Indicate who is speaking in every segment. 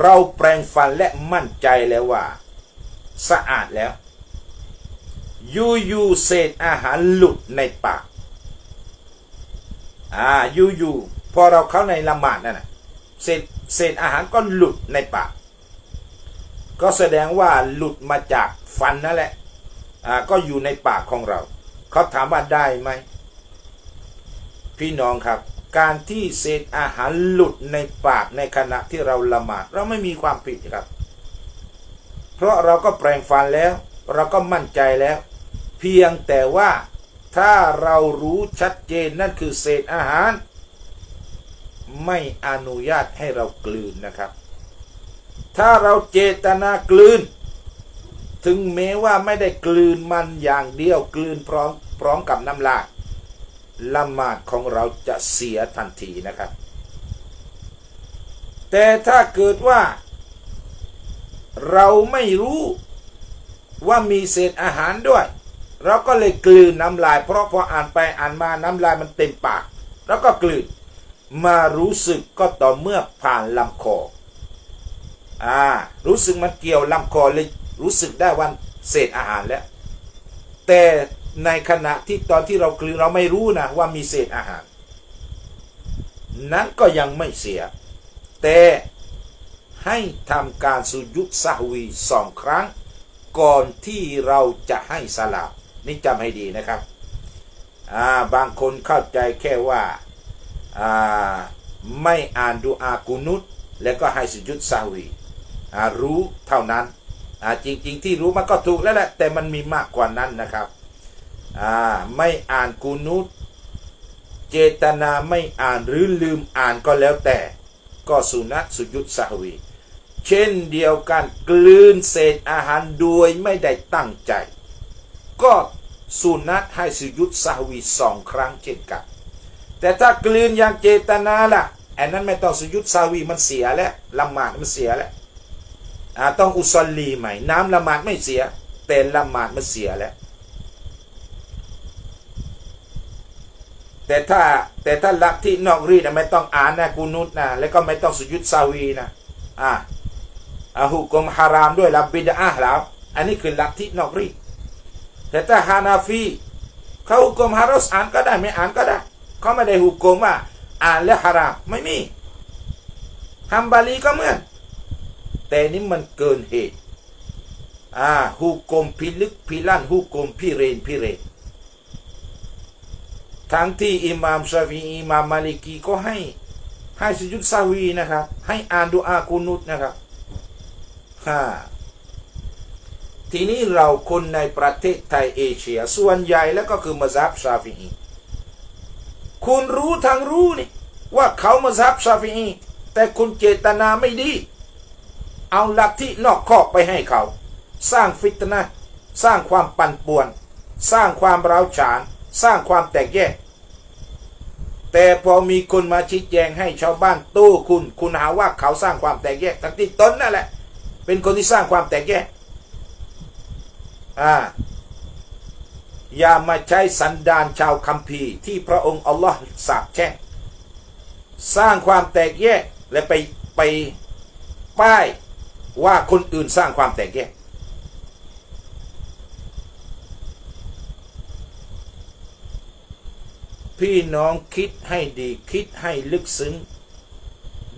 Speaker 1: เราแปรงฟันและมั่นใจแล้วว่า สะอาดแล้ว ยูยูเศษอาหารหลุดในปาก อ่ายูยูพอเราเข้าในละหมาดนั่นนะเศษเศษอาหารก็หลุดในปาก ก็แสดงว่าหลุดมาจากฟันนั่นแหละ อ่าก็อยู่ในปากของเรา เขาถามว่าได้ไหม พี่น้องครับ การที่เศษอาหารหลุดในปากในขณะที่เราละหมาด เราไม่มีความผิดครับ เพราะเราก็แปรงฟันแล้ว เราก็มั่นใจแล้ว เพียงแต่ว่าถ้าเรารู้ชัดเจนนั่นคือเศษอาหาร ไม่อนุญาตให้เรากลืนนะครับ ถ้าเราเจตนากลืน ถึงแม้ว่าไม่ได้กลืนมันอย่างเดียวกลืนพร้อมพร้อมกับน้ำลาย ละหมาดของเราจะเสียทันทีนะครับ แต่ถ้าเกิดว่า เราไม่รู้ว่ามีเศษอาหารด้วย เราก็เลยกลืนน้ำลาย เพราะพออ่านไปอ่านมาน้ำลายมันเต็มปาก แล้วก็กลืนมารู้สึกก็ต่อเมื่อผ่านลำคออ่ารู้สึกมันเกี่ยวลำคอเลยรู้สึกได้ว่าเศษอาหารแล้ว แต่ ในขณะที่ตอนที่เรากลืนเราไม่รู้นะว่ามีเศษอาหาร นั้นก็ยังไม่เสีย แต่ให้ทำการสุยุดสหวีสองครั้ง ก่อนที่เราจะให้สลามนี่จำให้ดีนะครับาบางคนเข้าใจแค่ว่าาไม่อ่านดูอากุนุตแล้วก็ให้สุยุดสหวีรู้เท่านั้นจริง ๆ ที่รู้มันก็ถูกแล้วแหละแต่มันมีมากกว่านั้นนะครับ อ่าไม่อ่านกุนุตเจตนาไม่อ่านหรือลืมอ่านก็แล้วแต่ ก็สุนัตสุยุดสหวี เช่นเดียวกันกลืนเศษอาหารโดยไม่ได้ตั้งใจ ก็สุนัตให้สุยุดสหวีสองครั้งเช่นกัน แต่ถ้ากลืนอย่างเจตนาล่ะอันนั้นไม่ต้องสุยุดสหวีมันเสียแล้วละหมาดมันเสียแล้วอ่าต้องอุซอลลีใหม่ น้ำละหมาดไม่เสียแต่ละหมาดมันเสียแล้ว แต่ถ้าแต่ถ้าลักที่นอกรีดนะไม่ต้องอ่านนะกูนุตนะแล้วก็ไม่ต้องสุยุดซาวีนะอ่าอาหุกมฮารามด้วยลับบิดาห์แล้ว อันนี้คือลักที่นอกรีดแต่ถ้าฮานาฟีเขาหุกมฮารอสอ่านก็ได้ไม่อ่านก็ได้เขาไม่ได้หุกมว่าอ่านแล้วฮารามไม่มีฮัมบาลีก็เหมือนแต่นี่มันเกินเหตุอ่าหุกมพิลึกพิลั่นหุกมพิเรนพิเรน ทั้งที่อิหม่ามชาฟีอิหม่ามมาลิกีก็ให้ให้สุจุดซาวีนะครับ ให้อ่านดูอากุนุตนะครับฮ่าทีนี้เราคนในประเทศไทยเอเชีย ส่วนใหญ่แล้วก็คือมัซฮับชาฟีอีคุณรู้ทั้งรู้นี่ว่าเขามัซฮับชาฟีอีแต่คุณเจตนาไม่ดี เอาลัทธินอกคอไปให้เขา สร้างฟิตนะสร้างความปั่นป่วน สร้างความร้าวฉาน สร้างความแตกแยก แต่พอมีคนมาชี้แจงให้ชาวบ้านตู้คุณ คุณหาว่าเขาสร้างความแตกแยกทั้งที่ตนนั่นแหละ เป็นคนที่สร้างความแตกแยกอ่าอย่ามาใช้สันดานชาวคัมภีร์ที่พระองค์อัลลอฮ์สาปแช่งสร้างความแตกแยกและไปไปป้ายว่าคนอื่นสร้างความแตกแยก พี่น้องคิดให้ดีคิดให้ลึกซึ้ง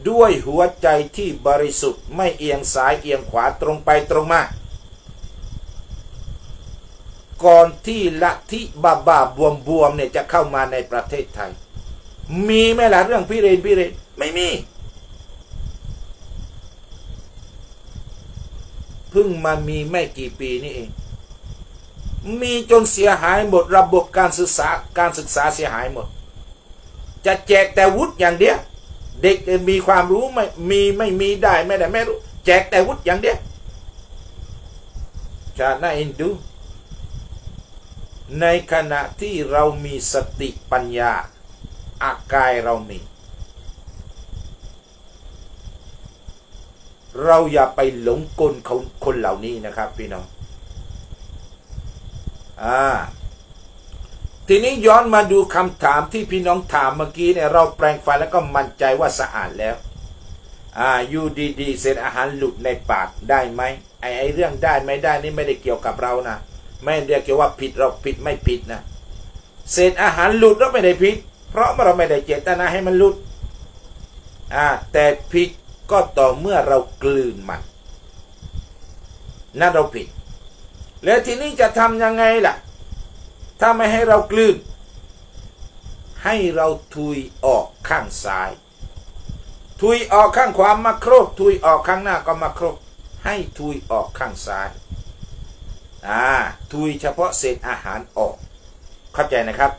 Speaker 1: ด้วยหัวใจที่บริสุทธิ์ไม่เอียงซ้ายเอียงขวาตรงไปตรงมาก่อนที่ละทิบาบาบวมบวมเนี่ยจะเข้ามาในประเทศไทย มีไหมล่ะเรื่องพิเรนพิเรนไม่มีเพิ่งมามีไม่กี่ปีนี่เอง มีจนเสียหายหมดระบบการศึกษาการศึกษาเสียหายหมด จะแจกแต่วุฒิอย่างเดียวเด็กมีความรู้ไม่มีไม่มีได้ไม่ได้ไม่รู้ แจกแต่วุฒิอย่างเดียวจะน่าเอ็นดู ในขณะที่เรามีสติปัญญา อากายเรามี เราอย่าไปหลงกลคนคนเหล่านี้นะครับพี่น้อง อ่าทีนี้ย้อนมาดูคำถามที่พี่น้องถามเมื่อกี้เนี่ยเราแปลงฟันแล้วก็มั่นใจว่าสะอาดแล้วอ่าอยู่ดีๆเศษอาหารหลุดในปากได้ไหมไอ้ไอ้เรื่องได้ไม่ได้นี่ไม่ได้เกี่ยวกับเรานะไม่ได้เกี่ยวว่าผิดเราผิดไม่ผิดนะเศษอาหารหลุดเราไม่ได้ผิด เพราะเราไม่ได้เจตนาให้มันหลุดอ่าแต่ผิดก็ต่อเมื่อเรากลืนมันนั่นเราผิด แล้วทีนี้จะทำยังไงล่ะ ถ้าไม่ให้เรากลืน ให้เราทุยออกข้างซ้าย ทุยออกข้างขวามาโครกทุยออกข้างหน้าก็มาโครกให้ทุยออกข้างซ้ายอ่าทุยเฉพาะเศษอาหารออก เข้าใจนะครับ